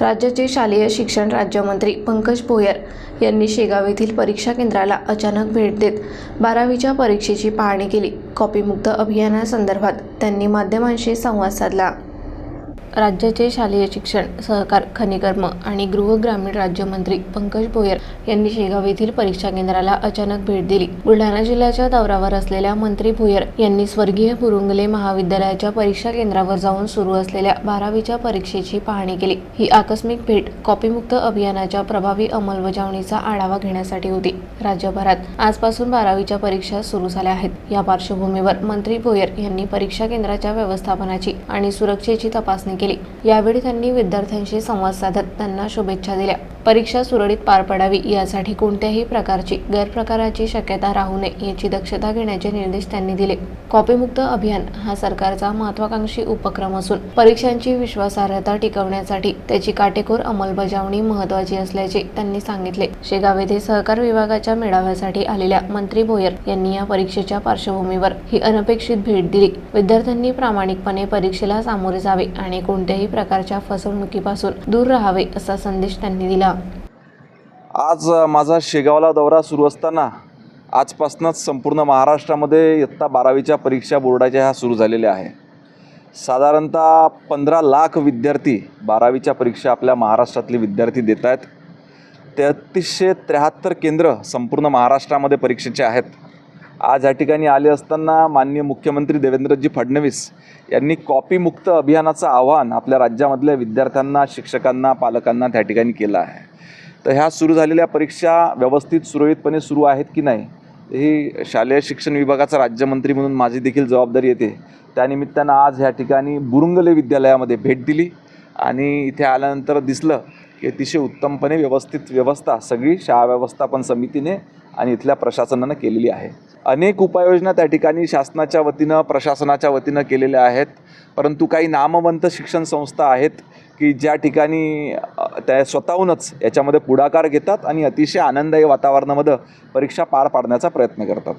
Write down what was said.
राज्याचे शालेय शिक्षण राज्यमंत्री पंकज भोयर यांनी शेगाव येथील परीक्षा केंद्राला अचानक भेट देत बारावीच्या परीक्षेची पाहणी केली. कॉपीमुक्त अभियानासंदर्भात त्यांनी माध्यमांशी संवाद साधला. राज्याचे शालेय शिक्षण सहकार खनिकर्म आणि गृह ग्रामीण राज्यमंत्री पंकज भोयर यांनी शेगाव येथील परीक्षा केंद्राला अचानक भेट दिली. बुलढाणा जिल्ह्याच्या दौऱ्यावर असलेल्या मंत्री भोयर यांनी स्वर्गीय बुरुंगले महाविद्यालयाच्या परीक्षा केंद्रावर जाऊन सुरू असलेल्या बारावीच्या परीक्षेची पाहणी केली. ही आकस्मिक भेट कॉपीमुक्त अभियानाच्या प्रभावी अंमलबजावणीचा आढावा घेण्यासाठी होती. राज्यभरात आजपासून बारावीच्या परीक्षा सुरू झाल्या आहेत. या पार्श्वभूमीवर मंत्री भोयर यांनी परीक्षा केंद्राच्या व्यवस्थापनाची आणि सुरक्षेची तपासणी केली. यावेळी त्यांनी विद्यार्थ्यांशी संवाद साधत त्यांना शुभेच्छा दिल्या. परीक्षा सुरळीत पार पडावी यासाठी कोणत्याही प्रकारची गैरप्रकाराची शक्यता राहू नये याची दक्षता घेण्याचे निर्देश त्यांनी दिले. कॉपीमुक्त अभियान हा सरकारचा महत्वाकांक्षी उपक्रम असून परीक्षांची विश्वासार्हता टिकवण्यासाठी त्याची काटेकोर अंमलबजावणी महत्वाची असल्याचे त्यांनी सांगितले. शेगाव येथे सहकार विभागाच्या मेळाव्यासाठी आलेल्या मंत्री भोयर यांनी या परीक्षेच्या पार्श्वभूमीवर ही अनपेक्षित भेट दिली. विद्यार्थ्यांनी प्रामाणिकपणे परीक्षेला सामोरे जावे आणि कोणत्याही प्रकारच्या फसवणुकीपासून दूर राहावे असा संदेश त्यांनी दिला. आज माझा शेगावला दौरा सुरू असताना आजपासूनच संपूर्ण महाराष्ट्रामध्ये इयत्ता बारावीच्या परीक्षा बोर्डाच्या ह्या सुरू झालेल्या आहे. साधारणतः पंधरा लाख विद्यार्थी बारावीच्या परीक्षा आपल्या महाराष्ट्रातले विद्यार्थी देत आहेत तेहतीसशे त्र्याहत्तर केंद्र संपूर्ण महाराष्ट्रामध्ये परीक्षेचे आहेत. आज या ठिकाणी आले असताना माननीय मुख्यमंत्री देवेंद्रजी फडणवीस यांनी कॉपीमुक्त अभियानाचं आव्हान आपल्या राज्यामधल्या विद्यार्थ्यांना शिक्षकांना पालकांना त्या ठिकाणी केलं आहे. तर ह्या सुरू झालेल्या परीक्षा व्यवस्थित सुरळीतपणे सुरू आहेत की नाही ही शालेय शिक्षण विभागाचा राज्यमंत्री म्हणून माझी देखील जबाबदारी येते. त्यानिमित्तानं आज ह्या ठिकाणी बुरुंगले विद्यालयामध्ये भेट दिली आणि इथे आल्यानंतर दिसलं की अतिशय उत्तमपणे व्यवस्थित व्यवस्था सगळी शाळा व्यवस्थापन समितीने आणि इथल्या प्रशासनानं केलेली आहे. अनेक उपाययोजना त्या ठिकाणी शासनाच्या वतीनं प्रशासनाच्या वतीनं केलेल्या आहेत. परंतु काही नामवंत शिक्षण संस्था आहेत की ज्या ठिकाणी त्या स्वतःहूनच याच्यामध्ये पुढाकार घेतात आणि अतिशय आनंददायी वातावरणामध्ये परीक्षा पार पाडण्याचा प्रयत्न करतात.